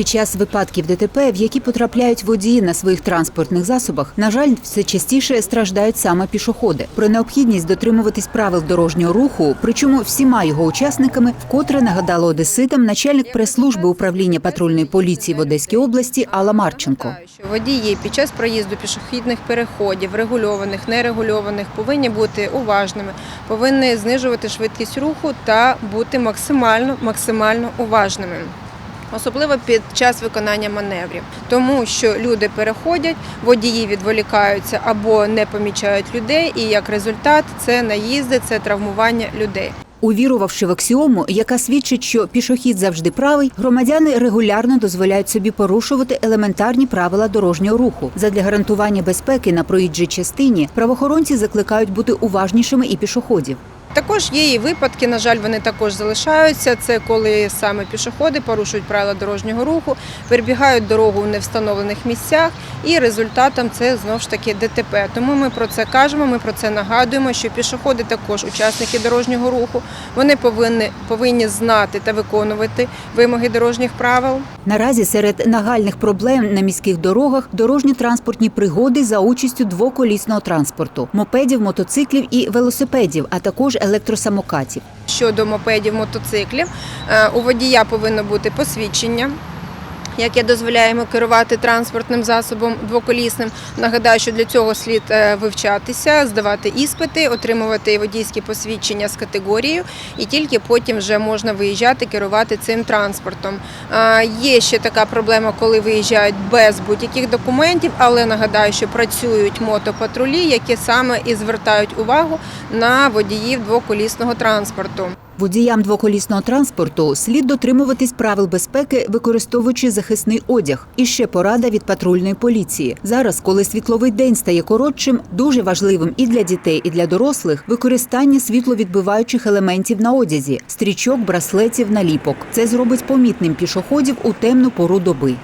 Під час випадків ДТП, в які потрапляють водії на своїх транспортних засобах, на жаль, все частіше страждають саме пішоходи. Про необхідність дотримуватись правил дорожнього руху, причому всіма його учасниками, вкотре нагадала одеситам начальник прес-служби управління патрульної поліції в Одеській області Алла Марченко. Водії під час проїзду пішохідних переходів, регульованих, нерегульованих, повинні бути уважними, повинні знижувати швидкість руху та бути максимально максимально уважними. Особливо під час виконання маневрів, тому що люди переходять, водії відволікаються або не помічають людей, і як результат це наїзди, це травмування людей. Увірувавши в аксіому, яка свідчить, що пішохід завжди правий, громадяни регулярно дозволяють собі порушувати елементарні правила дорожнього руху. Задля гарантування безпеки на проїжджій частині правоохоронці закликають бути уважнішими і пішоходів. Також є і випадки, на жаль, вони також залишаються. Це коли саме пішоходи порушують правила дорожнього руху, перебігають дорогу в невстановлених місцях, і результатом це знову ж таки ДТП. Тому ми про це кажемо, ми про це нагадуємо, що пішоходи також учасники дорожнього руху. Вони повинні, повинні знати та виконувати вимоги дорожніх правил. Наразі серед нагальних проблем на міських дорогах дорожні транспортні пригоди за участю двоколісного транспорту, мопедів, мотоциклів і велосипедів, а також електросамокатів. Щодо мопедів, мотоциклів, е, у водія повинно бути посвідчення. Яке дозволяє йому керувати транспортним засобом двоколісним. Нагадаю, що для цього слід е, вивчатися, здавати іспити, отримувати водійські посвідчення з категорією, і тільки потім вже можна виїжджати, керувати цим транспортом. Є ще така проблема, коли виїжджають без будь-яких документів, але нагадаю, що працюють мотопатрулі, які саме і звертають увагу на водіїв двоколісного транспорту. Водіям двоколісного транспорту слід дотримуватись правил безпеки, використовуючи захисний одяг. І ще порада від патрульної поліції. Зараз, коли світловий день стає коротшим, дуже важливим і для дітей, і для дорослих використання світловідбиваючих елементів на одязі, стрічок, браслетів, наліпок. Це зробить помітним пішоходів у темну пору доби.